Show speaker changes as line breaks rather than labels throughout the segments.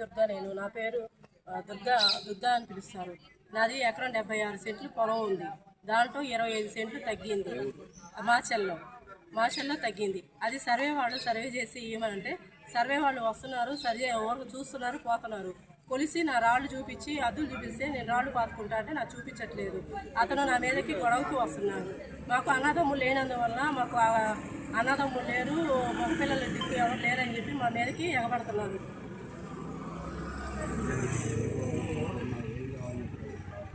దుర్గా నేను. నా పేరు దుర్గా దుర్గా అని పిలుస్తారు. నాది ఎకరం డెబ్బై ఆరు సెంట్లు పొలం ఉంది. దాంట్లో ఇరవై ఐదు సెంట్లు తగ్గింది. మాచెల్లో మాచెల్లో తగ్గింది. అది సర్వే వాళ్ళు సర్వే చేసి ఇవ్వమంటే సర్వే వాళ్ళు వస్తున్నారు సర్వే ఎవరు చూస్తున్నారు పోతున్నారు. కొలిసి నా రాళ్ళు చూపించి అద్దులు చూపిస్తే నేను రాళ్ళు పాతుకుంటా అంటే నాకు చూపించట్లేదు. అతను నా మీదకి గొడవకి వస్తున్నాడు. మాకు అన్నదమ్ములు లేనందువల్ల మాకు అన్నదమ్ములు లేరు మగ పిల్లల దిక్కు ఎవరు లేరని చెప్పి మా మీదకి ఎగబడుతున్నారు.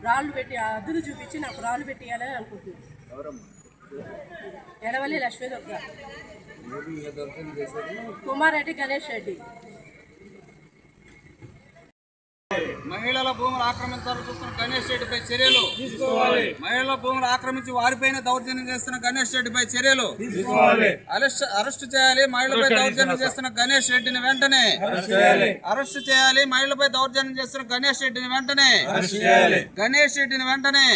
రాళ్ళు పెట్టి అద్దులు చూపించి నాకు రాళ్ళు పెట్టియాలని అనుకుంటున్నాను ఎడవల్లి లక్ష్మీ దుర్గ కుమారెడ్డి గణేష్ రెడ్డి.
మహిళల భూములు ఆక్రమించాలని చూస్తున్న గణేష్ రెడ్డిపై చర్యలు. తీసుకోవాలి. మహిళల భూములు ఆక్రమించి వారిపైన దౌర్జన్యం చేస్తున్న గణేష్ రెడ్డిపై చర్యలు. అరెస్ట్ చేయాలి మహిళలపై దౌర్జన్యం చేస్తున్న గణేష్ రెడ్డిని వెంటనే. అరెస్ట్ చేయాలి. మహిళలపై దౌర్జన్యం చేస్తున్న గణేష్ రెడ్డిని వెంటనే. గణేష్ రెడ్డిని వెంటనే.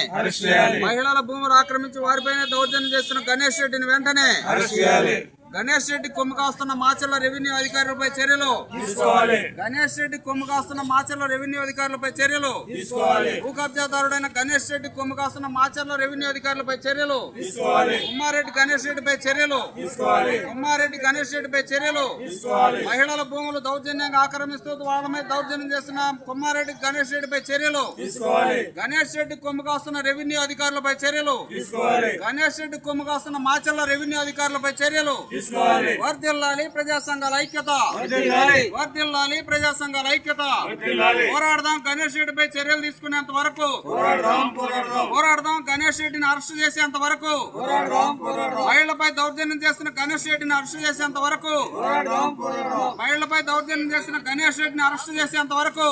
మహిళల భూములు ఆక్రమించి వారిపైన దౌర్జన్యం చేస్తున్న గణేష్ రెడ్డిని వెంటనే. గణేష్ రెడ్డి కొమ్ము కాస్తున్న మాచర్ల రెవెన్యూ అధికారులపై చర్యలు? తీసుకోవాలి. గణేష్ రెడ్డి కొమ్ము కాస్తున్న మాచర్ల రెవెన్యూ అధికారులపై చర్యలు? తీసుకోవాలి. భూ కబ్జాదారుడైన గణేష్ రెడ్డి కొమ్ము కాస్తున్న మాచర్ల రెవెన్యూ అధికారులపై చర్యలు? తీసుకోవాలి. ఉమ్మారెడ్డి గణేష్ రెడ్డిపై చర్యలు? తీసుకోవాలి. ఉమ్మారెడ్డి గణేష్ రెడ్డిపై చర్యలు? మహిళల భూములు దౌర్జన్యంగా ఆక్రమిస్తూ వాళ్ళ మీద దౌర్జన్యం చేస్తున్న కొమ్మారెడ్డి గణేష్ రెడ్డిపై చర్యలు? తీసుకోవాలి. గణేష్ రెడ్డి కొమ్ము కాస్తున్న రెవెన్యూ అధికారులపై చర్యలు? తీసుకోవాలి. గణేష్ రెడ్డి కొమ్ము కాస్తున్న మాచర్ల రెవెన్యూ అధికారులపై చర్యలు? తీసుకోవాలి. వర్దిల్లాలి ప్రజా సంఘాల ఐక్యత. వర్దిల్లాలి ప్రజా సంఘాల ఐక్యత. పోరాడదాం గణేష్ రెడ్డిపై చర్యలు తీసుకునేంత వరకు. పోరాడదాం గణేష్ రెడ్డిని అరెస్ట్ చేసేంత వరకు. మహిళలపై దౌర్జన్యం చేస్తున్న గణేష్ రెడ్డిని అరెస్ట్ చేసేంత వరకు. మహిళలపై దౌర్జన్యం చేస్తున్న గణేష్ రెడ్డిని అరెస్ట్ చేసేంత వరకు.